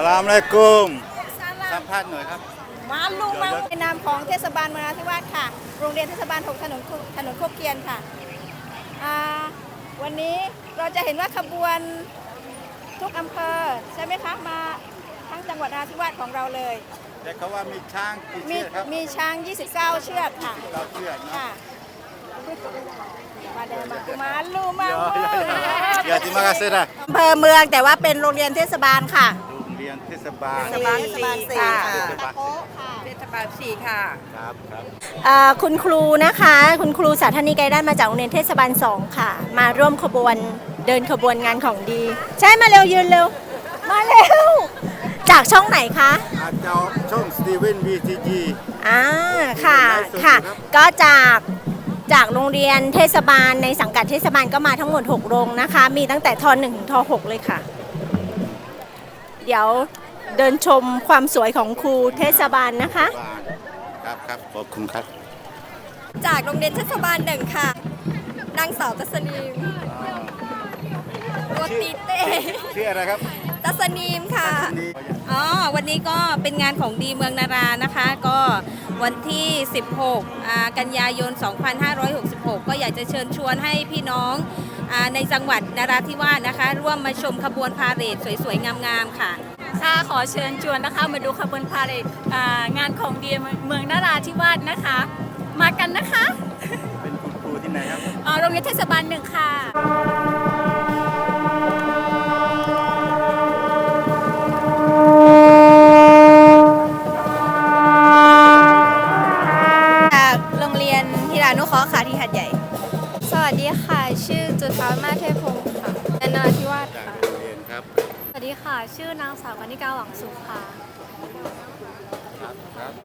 สลามอะลัยกุมสัมภาษณ์หน่อยครับ มาลุงมาในนามของเทศบาลเมืองนราธิวาสค่ะ โรงเรียนเทศบาลถกถนนคุถนนโคกเคียนค่ะอ่าวันนี้เราจะเห็นว่าขบวนทุกอำเภอใช่ไหมคะมาทั้งจังหวัดนราธิวาสของเราเลย แต่เขาว่ามีช้างกี่มีเชือกครับมีช้าง 29 เชือกค่ะเราเชือกนะค่ะมาเดินมามาลูมา Ya, terima kasih dah. อำเภอเมืองแต่ว่าเป็นโรงเรียนเทศบาลค่ะโรงเรี ยนเทศบาลเทศบาลสี่ค่ะตะโกเทศบาลสี่ค่ะครับครับเอ่อคุณครูนะคะ คุณครูสาธานีไกรด้านมาจากโรงเรียนเทศบาล2ค่ะ มาร่วมขบวนเดินขบวนงานของดี ใช่มาเร็วยืนเร็ว มาเร็ว จากช่องไหนคะอาจารย์ช่องสตีเวนวีทีจีอ่าค่ะค่ะ ก็จากจากโรงเรียนเทศบาลในสังกัดเทศบาลก็มาทั้งหมด 6 โรงนะคะ มีตั้งแต่ท 1 ถึงท 6 เลยค่ะ เดี๋ยวเดินชมความสวยของครูเทศบาลนะคะ ครับครับขอบคุณครับ จากโรงเรียนเทศบาลหนึ่งค่ะ นางสาวตัสนีมโรตีเต้ชื่ออะไรครับตัสนีมค่ะนี่อ๋อ วันนี้ก็เป็นงานของดีเมืองนารานะคะ ก็วันที่ 16อ่ากันยายน 2566 ก็อยากจะเชิญชวนให้พี่น้องอา ในจังหวัดนาราธิวาสนะคะ ร่วมมาชมขบวนพาเหรดสวยๆ งามๆ ค่ะ ค่ะขอเชิญชวนนะคะมาดูขบวนพาเหรดอ่างานของดีเมืองนาราธิวาสนะคะ มากันนะคะ เป็นคุณครูที่ไหนครับอ่าโรงเรียนเทศบาลหนึ่งค่ะจากโรงเรียนทีรานุเคราะห์ค่ะที่หัดใหญ่ สวัสดีค่ะ ชื่อจุฑามาเทพพงศ์ค่ะเป็นนาธิวาสจค่ะครับ สวัสดีค่ะ ชื่อนางสาวกนิกาหวังสุขค่ะ ครับ